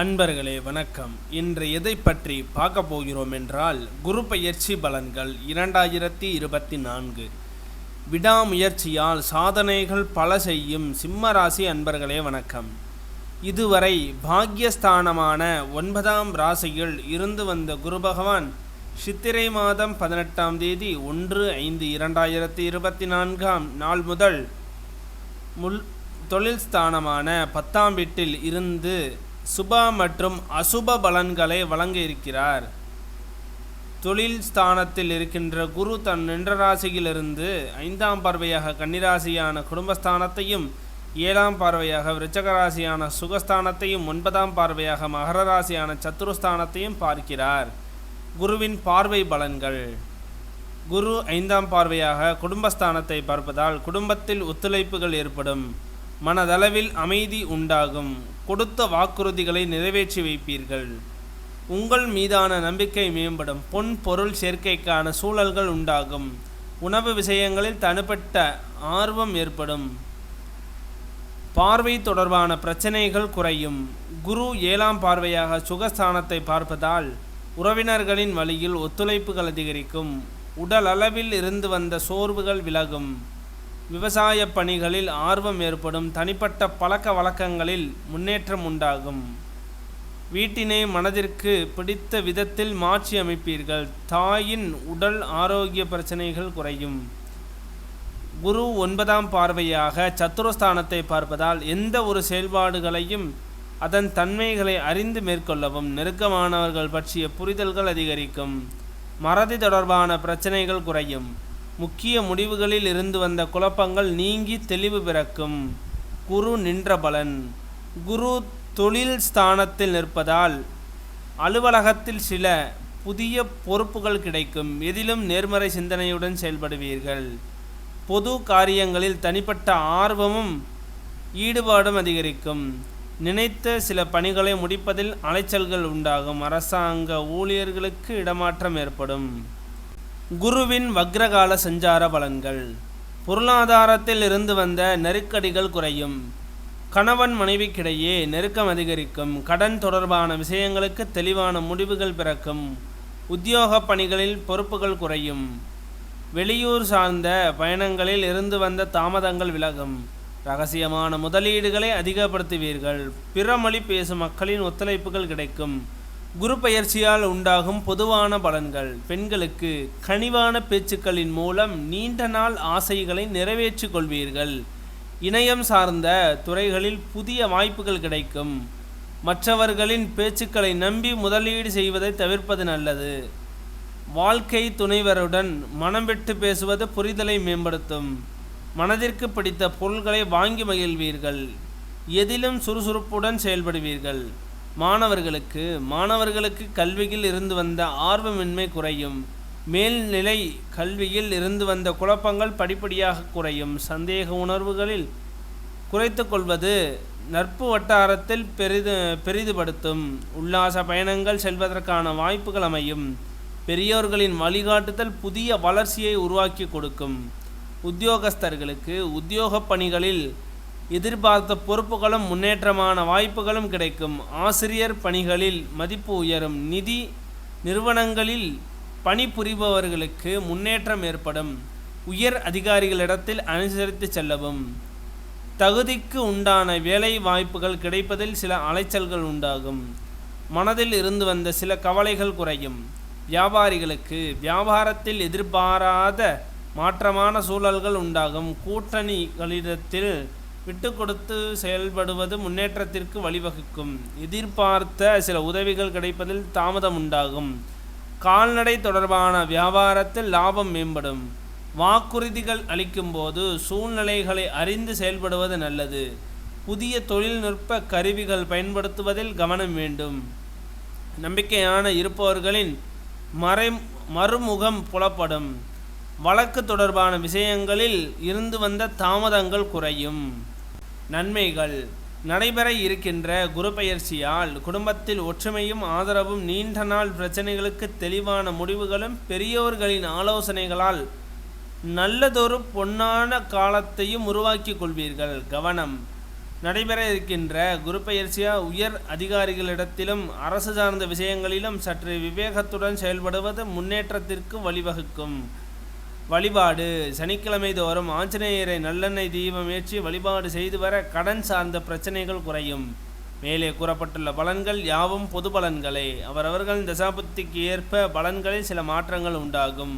அன்பர்களே வணக்கம். இன்று எதை பற்றி பார்க்க போகிறோம் என்றால் குரு பயிற்சி பலன்கள் இரண்டாயிரத்தி இருபத்தி நான்கு விடாமுயற்சியால் சாதனைகள் பல செய்யும் சிம்மராசி அன்பர்களே வணக்கம். இதுவரை பாக்யஸ்தானமான ஒன்பதாம் ராசியில் இருந்து வந்த குரு பகவான் சித்திரை மாதம் பதினெட்டாம் தேதி ஒன்று ஐந்து இரண்டாயிரத்தி இருபத்தி நான்காம் நாள் முதல் முள் தொழில் ஸ்தானமான பத்தாம் வீட்டில் இருந்து சுப மற்றும் அசுப பலன்களை வழங்க இருக்கிறார் தொழில் ஸ்தானத்தில் இருக்கின்ற குரு தன் நின்ற ராசியிலிருந்து ஐந்தாம் பார்வையாக கன்னிராசியான குடும்பஸ்தானத்தையும் ஏழாம் பார்வையாக விருச்சகராசியான சுகஸ்தானத்தையும் ஒன்பதாம் பார்வையாக மகர ராசியான சத்துருஸ்தானத்தையும் பார்க்கிறார். குருவின் பார்வை பலன்கள். குரு ஐந்தாம் பார்வையாக குடும்பஸ்தானத்தை பார்ப்பதால் குடும்பத்தில் ஒத்துழைப்புகள் ஏற்படும். மனதளவில் அமைதி உண்டாகும். கொடுத்த வாக்குறுதிகளை நிறைவேற்றி வைப்பீர்கள். உங்கள் மீதான நம்பிக்கை மேம்படும். பொன் பொருள் சேர்க்கைக்கான சூழல்கள் உண்டாகும். உணவு விஷயங்களில் தனிப்பட்ட ஆர்வம் ஏற்படும். பார்வை தொடர்பான பிரச்சனைகள் குறையும். குரு ஏழாம் பார்வையாக சுகஸ்தானத்தை பார்ப்பதால் உறவினர்களின் வழியில் ஒத்துழைப்புகள் அதிகரிக்கும். உடல் அளவில் இருந்து வந்த சோர்வுகள் விலகும். விவசாய பணிகளில் ஆர்வம் ஏற்படும் தனிப்பட்ட பழக்க வழக்கங்களில் முன்னேற்றம் உண்டாகும். வீட்டினை மனதிற்கு பிடித்த விதத்தில் மாற்றி அமைப்பீர்கள். தாயின் உடல் ஆரோக்கிய பிரச்சனைகள் குறையும். குரு ஒன்பதாம் பார்வையாக சத்துரஸ்தானத்தை பார்ப்பதால் எந்த ஒரு செயல்பாடுகளையும் அதன் தன்மைகளை அறிந்து மேற்கொள்ளவும் நெருக்கமானவர்கள் பற்றிய புரிதல்கள் அதிகரிக்கும். மறதி தொடர்பான பிரச்சனைகள் குறையும். முக்கிய முடிவுகளில் இருந்து வந்த குழப்பங்கள் நீங்கி தெளிவு பிறக்கும். குரு நின்ற பலன். குரு தொழில் ஸ்தானத்தில் நிற்பதால் அலுவலகத்தில் சில புதிய பொறுப்புகள் கிடைக்கும். எதிலும் நேர்மறை சிந்தனையுடன் செயல்படுவீர்கள். பொது காரியங்களில் தனிப்பட்ட ஆர்வமும் ஈடுபாடும் அதிகரிக்கும். நினைத்த சில பணிகளை முடிப்பதில் அலைச்சல்கள் உண்டாகும். அரசாங்க ஊழியர்களுக்கு இடமாற்றம் ஏற்படும். குருவின் வக்ரகால சஞ்சார பலன்கள். பொருளாதாரத்தில் இருந்து வந்த நெருக்கடிகள் குறையும். கணவன் மனைவிக்கிடையே நெருக்கம் அதிகரிக்கும். கடன் தொடர்பான விஷயங்களுக்கு தெளிவான முடிவுகள் பிறக்கும். உத்தியோக பணிகளில் பொறுப்புகள் குறையும். வெளியூர் சார்ந்த பயணங்களில் இருந்து வந்த தாமதங்கள் விலகும். ரகசியமான முதலீடுகளை அதிகப்படுத்துவீர்கள். பிற மொழி பேசும் மக்களின் ஒத்துழைப்புகள் கிடைக்கும். குரு பயிற்சியால் உண்டாகும் பொதுவான பலன்கள். பெண்களுக்கு கனிவான பேச்சுக்களின் மூலம் நீண்ட நாள் ஆசைகளை நிறைவேற்றிக் கொள்வீர்கள். இணையம் சார்ந்த துறைகளில் புதிய வாய்ப்புகள் கிடைக்கும். மற்றவர்களின் பேச்சுக்களை நம்பி முதலீடு செய்வதை தவிர்ப்பது நல்லது. வாழ்க்கை துணைவருடன் மனம் விட்டு பேசுவது புரிதலை மேம்படுத்தும். மனதிற்கு பிடித்த பொருள்களை வாங்கி மகிழ்வீர்கள். எதிலும் சுறுசுறுப்புடன் செயல்படுவீர்கள். மாணவர்களுக்கு மாணவர்களுக்கு கல்வியில் இருந்து வந்த ஆர்வமின்மை குறையும். மேல்நிலை கல்வியில் இருந்து வந்த குழப்பங்கள் படிப்படியாக குறையும். சந்தேக உணர்வுகளில் குறைத்து கொள்வது நட்பு வட்டாரத்தில் பெரிது பெரிதுபடுத்தும். உல்லாச பயணங்கள் செல்வதற்கான வாய்ப்புகள் அமையும். பெரியோர்களின் வழிகாட்டுதல் புதிய வளர்ச்சியை உருவாக்கி கொடுக்கும். உத்தியோகஸ்தர்களுக்கு உத்தியோக பணிகளில் எதிர்பார்த்த பொறுப்புகளும் முன்னேற்றமான வாய்ப்புகளும் கிடைக்கும். ஆசிரியர் பணிகளில் மதிப்பு உயரும். நிதி நிறுவனங்களில் பணிபுரிபவர்களுக்கு முன்னேற்றம் ஏற்படும். உயர் அதிகாரிகளிடத்தில் அனுசரித்து செல்லவும். தகுதிக்கு உண்டான வேலை வாய்ப்புகள் கிடைப்பதில் சில அலைச்சல்கள் உண்டாகும். மனதில் இருந்து வந்த சில கவலைகள் குறையும். வியாபாரிகளுக்கு வியாபாரத்தில் எதிர்பாராத மாற்றமான சூழல்கள் உண்டாகும். கூட்டணிகளிடத்தில் விட்டு கொடுத்து செயல்படுவது முன்னேற்றத்திற்கு வழிவகுக்கும். எதிர்பார்த்த சில உதவிகள் கிடைப்பதில் தாமதம் உண்டாகும் கால்நடை தொடர்பான வியாபாரத்தில் லாபம் மேம்படும். வாக்குறுதிகள் அளிக்கும்போது சூழ்நிலைகளை அறிந்து செயல்படுவது நல்லது. புதிய தொழில்நுட்ப கருவிகள் பயன்படுத்துவதில் கவனம் வேண்டும். நம்பிக்கையான இருப்பவர்களின் மறை மறுமுகம் புலப்படும். வழக்கு தொடர்பான விஷயங்களில் இருந்து வந்த தாமதங்கள் குறையும். நன்மைகள் நடைபெற இருக்கின்ற குரு பயிற்சியால் குடும்பத்தில் ஒற்றுமையும் ஆதரவும் நீண்ட நாள் பிரச்சனைகளுக்கு தெளிவான முடிவுகளும் பெரியோர்களின் ஆலோசனைகளால் நல்லதொரு பொன்னான காலத்தையும் உருவாக்கிக் கொள்வீர்கள். கவனம். நடைபெற இருக்கின்ற குரு உயர் அதிகாரிகளிடத்திலும் அரசு சார்ந்த விஷயங்களிலும் சற்று விவேகத்துடன் செயல்படுவது முன்னேற்றத்திற்கு வழிவகுக்கும். வழிபாடு. சனிக்கிழமை தோறும் ஆஞ்சநேயரை நல்லெண்ணெய் தீபம் ஏற்றி வழிபாடு செய்து வர கடன் சார்ந்த பிரச்சனைகள் குறையும். மேலே கூறப்பட்டுள்ள பலன்கள் யாவும் பொது பலன்களே. அவரவர்கள் தசாபுத்திக்கு ஏற்ப பலன்களில் சில மாற்றங்கள் உண்டாகும்.